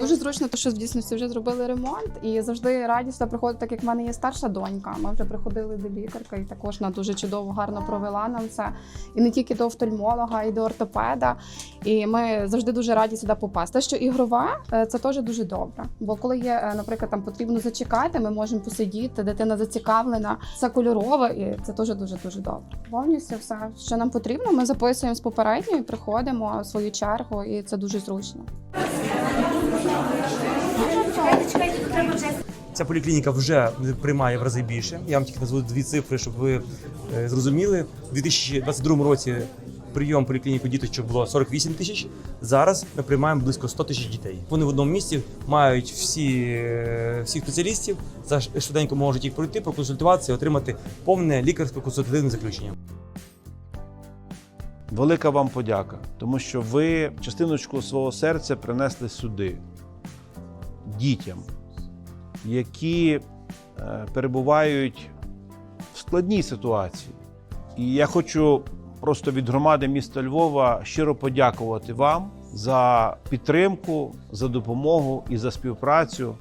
Дуже зручно, то що в дійсності вже зробили ремонт, і завжди радісно приходити, так як в мене є старша донька. Ми вже приходили до лікарки, і також вона дуже чудово, гарно провела нам це. І не тільки до офтальмолога, і до ортопеда. І ми завжди дуже раді сюди попасти. Те, що ігрова, е, це теж дуже добре. Бо коли є, е, наприклад, там потрібно зачекати, ми можемо посидіти, дитина зацікавлена, це кольорове, і це теж дуже дуже добре. Повністю все, що нам потрібно, ми записуємо з попередньої, приходимо в свою чергу, і це дуже зручно. Ця поліклініка вже приймає в рази більше. Я вам тільки назву дві цифри, щоб ви е, зрозуміли. У 2022 році прийом поліклініку діточок було 48 тисяч. Зараз ми приймаємо близько 100 тисяч дітей. Вони в одному місці мають всі, е, всіх спеціалістів, за швиденько можуть їх пройти, проконсультуватися і отримати повне лікарсько консультативне заключення. Велика вам подяка, тому що ви частиночку свого серця принесли сюди дітям, які е, перебувають в складній ситуації. І я хочу просто від громади міста Львова щиро подякувати вам за підтримку, за допомогу і за співпрацю.